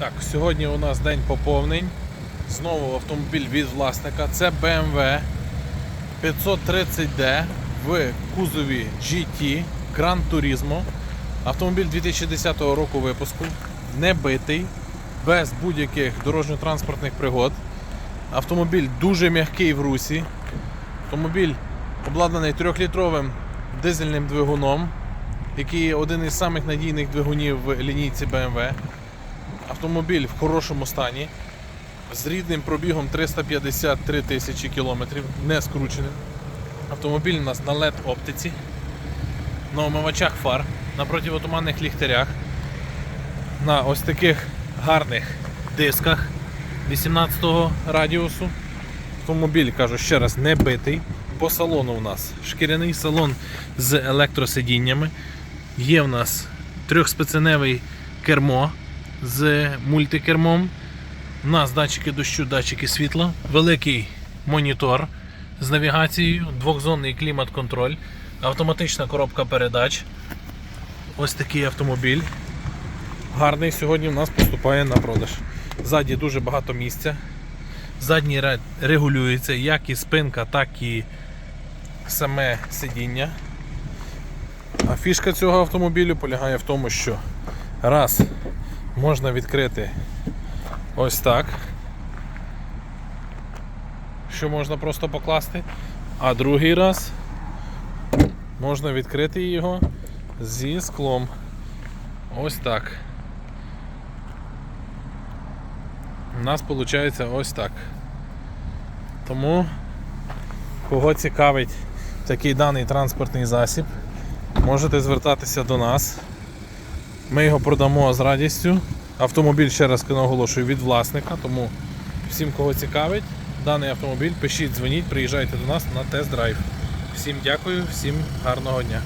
Так, сьогодні у нас день поповнень. Знову автомобіль від власника. Це BMW 530D в кузові GT Gran Turismo. Автомобіль 2010 року випуску, не битий, без будь-яких дорожньо-транспортних пригод. Автомобіль дуже м'який в русі. Автомобіль обладнаний 3-літровим дизельним двигуном, який є один із самих надійних двигунів в лінійці BMW. Автомобіль в хорошому стані, з рідним пробігом 353 тисячі кілометрів, не скрученим. Автомобіль у нас на LED оптиці, на омивачах фар, на противотуманних ліхтарях, на ось таких гарних дисках 18-го радіусу. Автомобіль, кажу ще раз, не битий. По салону у нас шкіряний салон з електросидіннями. Є в нас трьохспеценевий кермо з мультикермом. У нас датчики дощу, датчики світла, великий монітор з навігацією, двохзонний клімат-контроль, автоматична коробка передач. Ось такий автомобіль. Гарний сьогодні у нас поступає на продаж. Ззаді дуже багато місця. Задній ряд регулюється як і спинка, так і саме сидіння. А фішка цього автомобілю полягає в тому, що раз можна відкрити ось так, що можна просто покласти, а другий раз можна відкрити його зі склом. Ось так. У нас виходить ось так. Тому, кого цікавить такий даний транспортний засіб, можете звертатися до нас. Ми його продамо з радістю. Автомобіль, ще раз наголошую, від власника, тому всім, кого цікавить, даний автомобіль, пишіть, дзвоніть, приїжджайте до нас на тест-драйв. Всім дякую, всім гарного дня.